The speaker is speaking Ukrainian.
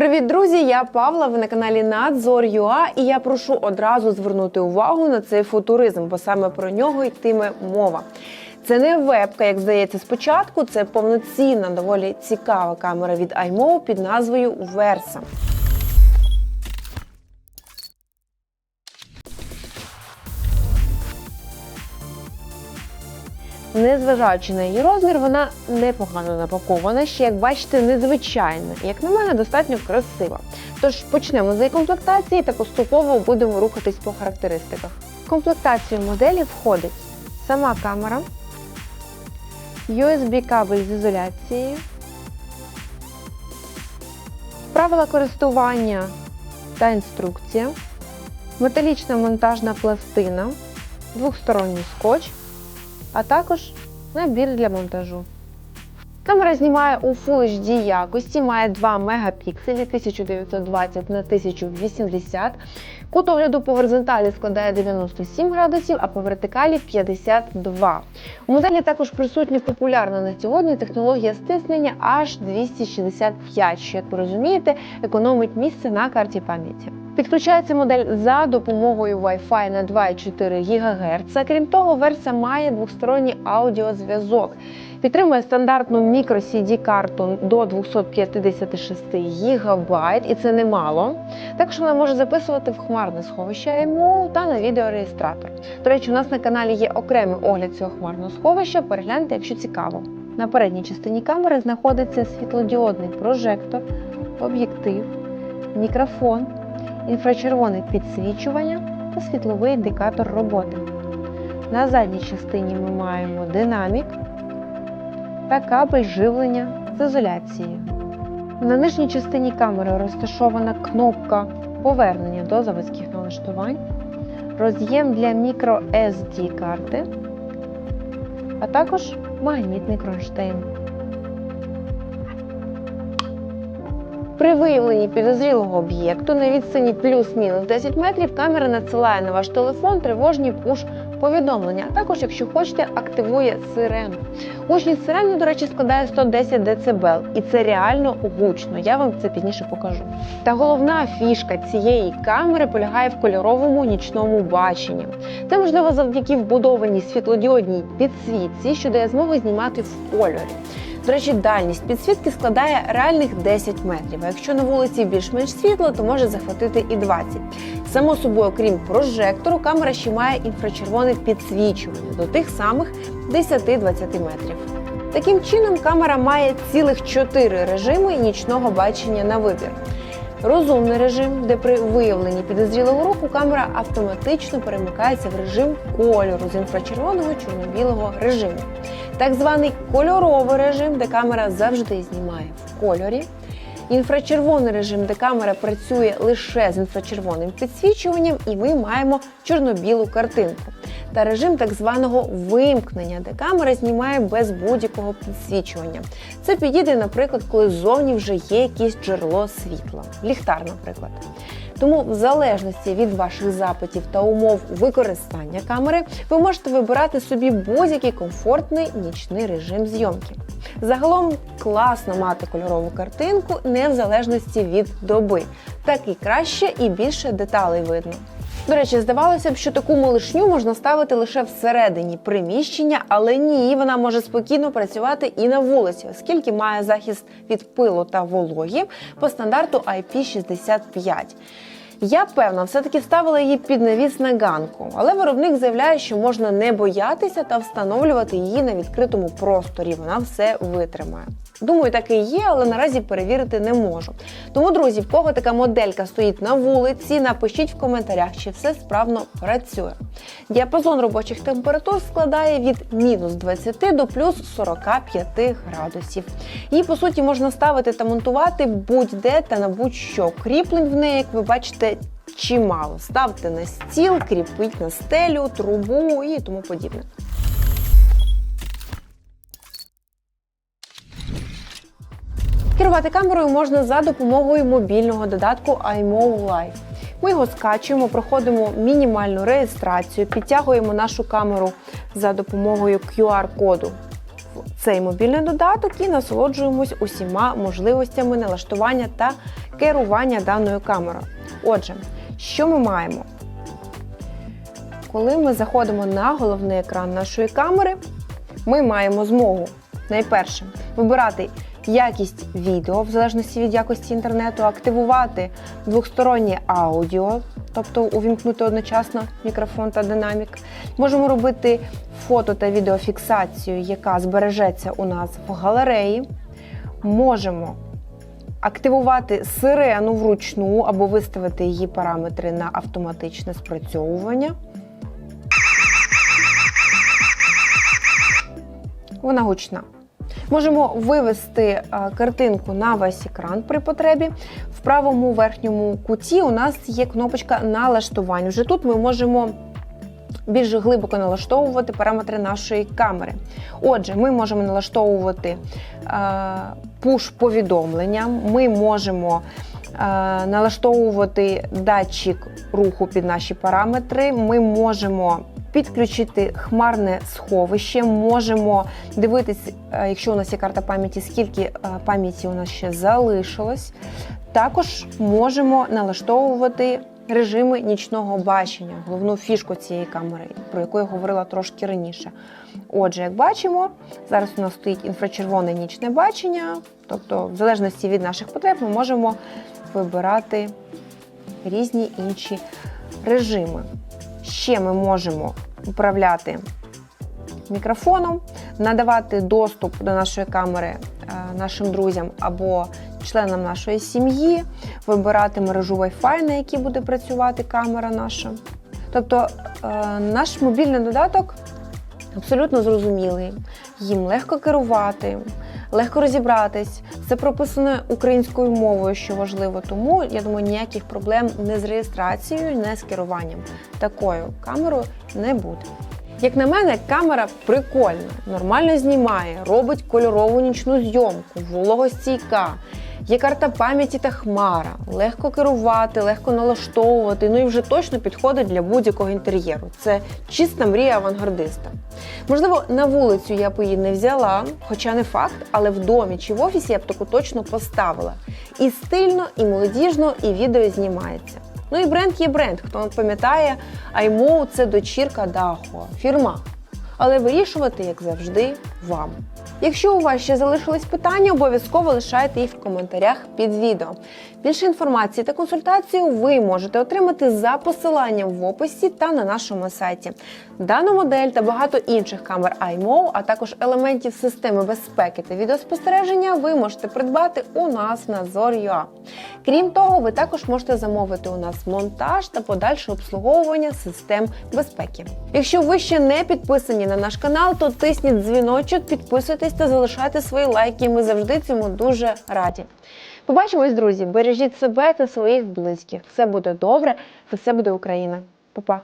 Привіт, друзі! Я Павла. Ви на каналі Надзор.ua і я прошу одразу звернути увагу на цей футуризм, бо саме про нього йтиме мова. Це не вебка, як здається спочатку. Це повноцінна, доволі цікава камера від iMO під назвою Versa. Незважаючи на її розмір, вона непогано напакована, ще як бачите, незвичайна. Як на мене, достатньо красива. Тож почнемо з її комплектації та поступово будемо рухатись по характеристиках. В комплектацію моделі входить сама камера, USB кабель з ізоляцією, правила користування та інструкція, металічна монтажна пластина, двохсторонній скотч а також набір для монтажу. Камера знімає у Full HD якості, має 2 мегапікселі 1920 на 1080. Кут огляду по горизонталі складає 97 градусів, а по вертикалі 52. У моделі також присутня популярна на сьогодні технологія стиснення H265, що, як ви розумієте, економить місце на карті пам'яті. Підключається модель за допомогою Wi-Fi на 2,4 ГГц. Крім того, версія має двосторонній аудіозв'язок. Підтримує стандартну micro карту до 256 ГБ, і це немало. Також вона може записувати в хмарне сховище IMO та на відеореєстратор. До речі, у нас на каналі є окремий огляд цього хмарного сховища. Перегляньте, якщо цікаво. На передній частині камери знаходиться світлодіодний прожектор, об'єктив, мікрофон, інфрачервоне підсвічування та світловий індикатор роботи. На задній частині ми маємо динамік та кабель живлення з ізоляцією. На нижній частині камери розташована кнопка повернення до заводських налаштувань, роз'єм для microSD карти, а також магнітний кронштейн. При виявленні підозрілого об'єкту на відстані плюс-мінус 10 метрів камера надсилає на ваш телефон тривожні пуш повідомлення, а також, якщо хочете, активує сирену. Гучність сирени, до речі, складає 110 дБ, і це реально гучно. Я вам це пізніше покажу. Та головна фішка цієї камери полягає в кольоровому нічному баченні. Це можливо завдяки вбудованій світлодіодній підсвітці, що дає змогу знімати в кольорі. До речі, дальність підсвітки складає реальних 10 метрів. А якщо на вулиці більш-менш світло, то може захватити і 20. Само собою, крім прожектору, камера ще має інфрачервоне підсвічування до тих самих 10-20 метрів. Таким чином, камера має цілих 4 режими нічного бачення на вибір. Розумний режим, де при виявленні підозрілого руху камера автоматично перемикається в режим кольору з інфрачервоного чорно-білого режиму. Так званий кольоровий режим, де камера завжди знімає в кольорі. Інфрачервоний режим, де камера працює лише з інфрачервоним підсвічуванням, і ми маємо чорно-білу картинку. Та режим так званого вимкнення, де камера знімає без будь-якого підсвічування. Це підійде, наприклад, коли ззовні вже є якесь джерело світла, ліхтар, наприклад. Тому, в залежності від ваших запитів та умов використання камери, ви можете вибирати собі будь-який комфортний нічний режим зйомки. Загалом класно мати кольорову картинку не в залежності від доби. Так і краще і більше деталей видно. До речі, здавалося б, що таку малишню можна ставити лише всередині приміщення, але ні, вона може спокійно працювати і на вулиці, оскільки має захист від пилу та вологі по стандарту IP65. Я певна, все-таки ставила її під навіс на ганку, але виробник заявляє, що можна не боятися та встановлювати її на відкритому просторі. Вона все витримає. Думаю, так і є, але наразі перевірити не можу. Тому, друзі, в кого така моделька стоїть на вулиці, напишіть в коментарях, чи все справно працює. Діапазон робочих температур складає від мінус 20 до плюс 45 градусів. Її, по суті, можна ставити та монтувати будь-де та на будь-що. Кріплень в неї, як ви бачите, чимало. Ставте на стіл, кріпіть на стелю, трубу і тому подібне. Керувати камерою можна за допомогою мобільного додатку iMove Live. Ми його скачуємо, проходимо мінімальну реєстрацію, підтягуємо нашу камеру за допомогою QR-коду в цей мобільний додаток і насолоджуємось усіма можливостями налаштування та керування даною камерою. Отже, що ми маємо? Коли ми заходимо на головний екран нашої камери, ми маємо змогу найперше вибирати якість відео в залежності від якості інтернету, активувати двохстороннє аудіо, тобто увімкнути одночасно мікрофон та динамік. Можемо робити фото та відеофіксацію, яка збережеться у нас в галереї. Можемо активувати сирену вручну або виставити її параметри на автоматичне спрацьовування. Вона гучна. Можемо вивести картинку на весь екран при потребі. В правому верхньому куті у нас є кнопочка налаштування. Вже тут ми можемо більш глибоко налаштовувати параметри нашої камери. Отже, ми можемо налаштовувати пуш-повідомлення, ми можемо а, налаштовувати датчик руху під наші параметри, ми можемо підключити хмарне сховище, можемо дивитись, е, якщо у нас є карта пам'яті, скільки е, пам'яті у нас ще залишилось. Також можемо налаштовувати режими нічного бачення, головну фішку цієї камери, про яку я говорила трошки раніше. Отже, як бачимо, зараз у нас стоїть інфрачервоне нічне бачення, тобто, в залежності від наших потреб, ми можемо вибирати різні інші режими. Ще ми можемо управляти мікрофоном, надавати доступ до нашої камери е, нашим друзям або членам нашої сім'ї, вибирати мережу Wi-Fi, на якій буде працювати камера наша. Тобто е, наш мобільний додаток абсолютно зрозумілий, їм легко керувати, легко розібратись. Все прописано українською мовою, що важливо. Тому я думаю, ніяких проблем не з реєстрацією, не з керуванням такою камерою не буде. Як на мене, камера прикольна, нормально знімає, робить кольорову нічну зйомку, вологостійка. Є карта пам'яті та хмара, легко керувати, легко налаштовувати, ну і вже точно підходить для будь-якого інтер'єру. Це чиста мрія авангардиста. Можливо, на вулицю я б її не взяла, хоча не факт, але в домі чи в офісі я б таку точно поставила. І стильно, і молодіжно, і відео знімається. Ну і бренд є бренд. Хто пам'ятає, iMo – це дочірка Дахо, фірма. Але вирішувати, як завжди, вам. Якщо у вас ще залишились питання, обов'язково лишайте їх в коментарях під відео. Більше інформації та консультацію ви можете отримати за посиланням в описі та на нашому сайті. Дану модель та багато інших камер iMO, а також елементів системи безпеки та відеоспостереження ви можете придбати у нас на Zor.ua. Крім того, ви також можете замовити у нас монтаж та подальше обслуговування систем безпеки. Якщо ви ще не підписані на наш канал, то тисніть дзвіночок, підписуйтесь та залишайте свої лайки. Ми завжди цьому дуже раді. Побачимось, друзі! Бережіть себе та своїх близьких. Все буде добре, все буде Україна. Па-па!